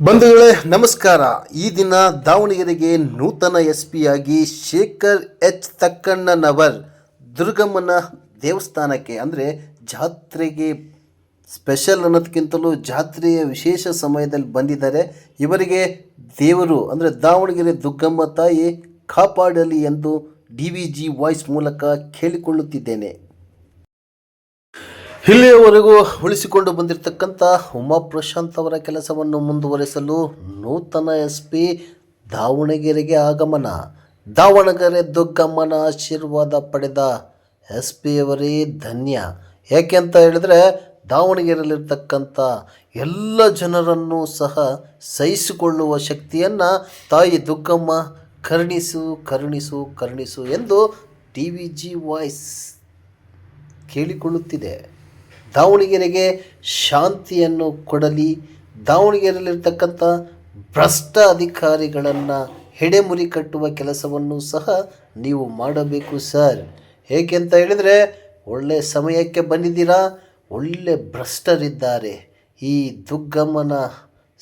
ಬಂಧುಗಳೇ, ನಮಸ್ಕಾರ. ಈ ದಿನ ದಾವಣಗೆರೆಗೆ ನೂತನ ಎಸ್ ಆಗಿ ಶೇಖರ್ ಎಚ್. ತಕ್ಕಣ್ಣನವರ್ ದುರ್ಗಮ್ಮನ ದೇವಸ್ಥಾನಕ್ಕೆ, ಅಂದರೆ ಜಾತ್ರೆಗೆ ಸ್ಪೆಷಲ್ ಅನ್ನೋದಕ್ಕಿಂತಲೂ ಜಾತ್ರೆಯ ವಿಶೇಷ ಸಮಯದಲ್ಲಿ ಬಂದಿದ್ದಾರೆ. ಇವರಿಗೆ ದೇವರು, ಅಂದರೆ ದಾವಣಗೆರೆ ದುರ್ಗಮ್ಮ ತಾಯಿ ಕಾಪಾಡಲಿ ಎಂದು ಡಿ ವಿ ಜಿ ವಾಯ್ಸ್ ಮೂಲಕ ಕೇಳಿಕೊಳ್ಳುತ್ತಿದ್ದೇನೆ. ಇಲ್ಲಿಯವರೆಗೂ ಉಳಿಸಿಕೊಂಡು ಬಂದಿರತಕ್ಕಂಥ ಉಮಾ ಪ್ರಶಾಂತ್ ಅವರ ಕೆಲಸವನ್ನು ಮುಂದುವರಿಸಲು ನೂತನ ಎಸ್ ಪಿ ದಾವಣಗೆರೆಗೆ ಆಗಮನ. ದಾವಣಗೆರೆ ದುಗ್ಗಮ್ಮನ ಆಶೀರ್ವಾದ ಪಡೆದ ಎಸ್ ಪಿ ಅವರೇ ಧನ್ಯ. ಯಾಕೆ ಅಂತ ಹೇಳಿದ್ರೆ ದಾವಣಗೆರೆಯಲ್ಲಿರ್ತಕ್ಕಂಥ ಎಲ್ಲ ಜನರನ್ನು ಸಹ ಸಹಿಸಿಕೊಳ್ಳುವ ಶಕ್ತಿಯನ್ನು ತಾಯಿ ದುಗ್ಗಮ್ಮ ಕರುಣಿಸು ಕರುಣಿಸು ಕರುಣಿಸು ಎಂದು ಟಿ ವಿ ಜಿ ವಾಯ್ಸ್ ಕೇಳಿಕೊಳ್ಳುತ್ತಿದೆ. ದಾವಣಗೆರೆಗೆ ಶಾಂತಿಯನ್ನು ಕೊಡಲಿ. ದಾವಣಗೆರೆಯಲ್ಲಿರ್ತಕ್ಕಂಥ ಭ್ರಷ್ಟ ಅಧಿಕಾರಿಗಳನ್ನು ಹೆಡೆಮುರಿ ಕಟ್ಟುವ ಕೆಲಸವನ್ನು ಸಹ ನೀವು ಮಾಡಬೇಕು ಸರ್. ಏಕೆಂತ ಹೇಳಿದರೆ ಒಳ್ಳೆಯ ಸಮಯಕ್ಕೆ ಬಂದಿದ್ದೀರಾ? ಒಳ್ಳೆ ಭ್ರಷ್ಟರಿದ್ದಾರೆ. ಈ ದುಗ್ಗಮ್ಮನ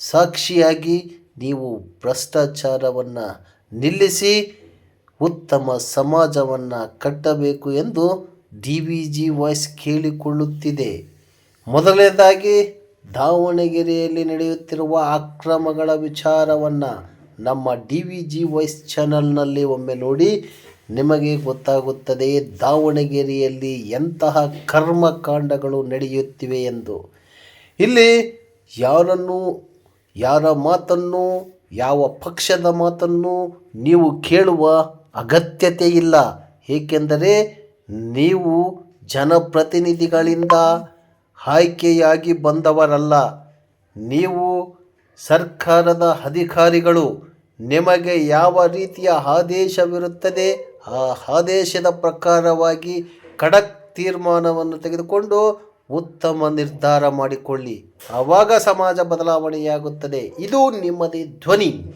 ಸಾಕ್ಷಿಯಾಗಿ ನೀವು ಭ್ರಷ್ಟಾಚಾರವನ್ನು ನಿಲ್ಲಿಸಿ ಉತ್ತಮ ಸಮಾಜವನ್ನು ಕಟ್ಟಬೇಕು ಎಂದು ಡಿ ವಿ ಜಿ ವಾಯ್ಸ್ ಕೇಳಿಕೊಳ್ಳುತ್ತಿದೆ. ಮೊದಲನೇದಾಗಿ, ದಾವಣಗೆರೆಯಲ್ಲಿ ನಡೆಯುತ್ತಿರುವ ಅಕ್ರಮಗಳ ವಿಚಾರವನ್ನು ನಮ್ಮ ಡಿ ವಿ ಜಿ ವಾಯ್ಸ್ ಚಾನಲ್ನಲ್ಲಿ ಒಮ್ಮೆ ನೋಡಿ ನಿಮಗೆ ಗೊತ್ತಾಗುತ್ತದೆ, ದಾವಣಗೆರೆಯಲ್ಲಿ ಎಂತಹ ಕರ್ಮಕಾಂಡಗಳು ನಡೆಯುತ್ತಿವೆ ಎಂದು. ಇಲ್ಲಿ ಯಾರನ್ನು, ಯಾರ ಮಾತನ್ನು, ಯಾವ ಪಕ್ಷದ ಮಾತನ್ನು ನೀವು ಕೇಳುವ ಅಗತ್ಯತೆ ಇಲ್ಲ. ಏಕೆಂದರೆ ನೀವು ಜನಪ್ರತಿನಿಧಿಗಳಿಂದ ಆಯ್ಕೆಯಾಗಿ ಬಂದವರಲ್ಲ. ನೀವು ಸರ್ಕಾರದ ಅಧಿಕಾರಿಗಳು. ನಿಮಗೆ ಯಾವ ರೀತಿಯ ಆದೇಶವಿರುತ್ತದೆ? ಆ ಆದೇಶದ ಪ್ರಕಾರವಾಗಿ ಖಡಕ್ ತೀರ್ಮಾನವನ್ನು ತೆಗೆದುಕೊಂಡು ಉತ್ತಮ ನಿರ್ಧಾರ ಮಾಡಿಕೊಳ್ಳಿ. ಆವಾಗ ಸಮಾಜ ಬದಲಾವಣೆಯಾಗುತ್ತದೆ. ಇದು ನಿಮ್ಮದೇ ಧ್ವನಿ.